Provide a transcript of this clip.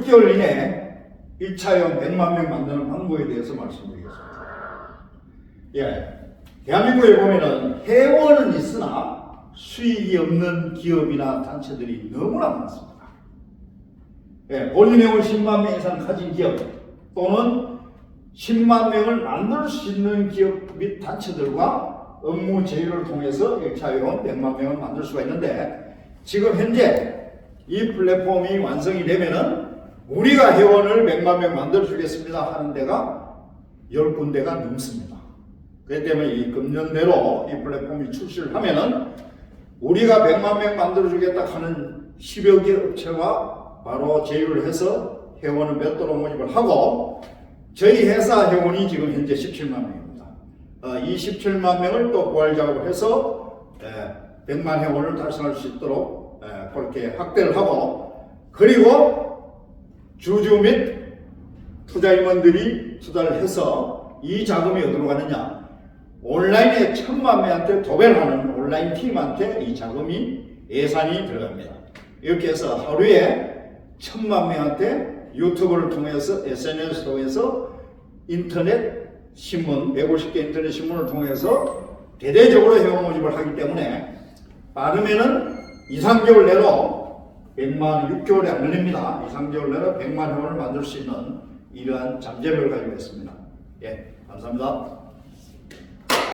6개월 이내 1차형 100만 명 만드는 방법에 대해서 말씀드리겠습니다. 예. 대한민국에 보면은 회원은 있으나 수익이 없는 기업이나 단체들이 너무나 많습니다. 예, 본인 회원 10만 명 이상 가진 기업 또는 10만 명을 만들 수 있는 기업 및 단체들과 업무 제휴를 통해서 1차 회원 100만 명을 만들 수가 있는데 지금 현재 이 플랫폼이 완성이 되면은 우리가 회원을 100만 명 만들어 주겠습니다 하는 데가 10군데가 넘습니다. 그렇기 때문에 이 금년 내로 이 플랫폼이 출시를 하면은 우리가 100만 명 만들어 주겠다 하는 10여 개 업체가 바로 제휴를 해서 회원을 맺도록 모집을 하고 저희 회사 회원이 지금 현재 17만 명입니다. 어, 이 17만 명을 또 작업을 해서 에, 100만 회원을 달성할 수 있도록 에, 그렇게 확대를 하고 그리고 주주 및 투자임원들이 투자를 해서 이 자금이 어디로 가느냐 온라인에 천만 명한테 도배를 하는 온라인 팀한테 이 자금이 예산이 들어갑니다. 이렇게 해서 하루에 천만 명한테 유튜브를 통해서 SNS 통해서 인터넷 신문 150개 인터넷 신문을 통해서 대대적으로 회원 모집을 하기 때문에 빠르면은 2, 3개월 내로 100만 6개월이 안 걸립니다. 2, 3개월 내로 100만 회원을 만들 수 있는 이러한 잠재력을 가지고 있습니다. 예, 감사합니다.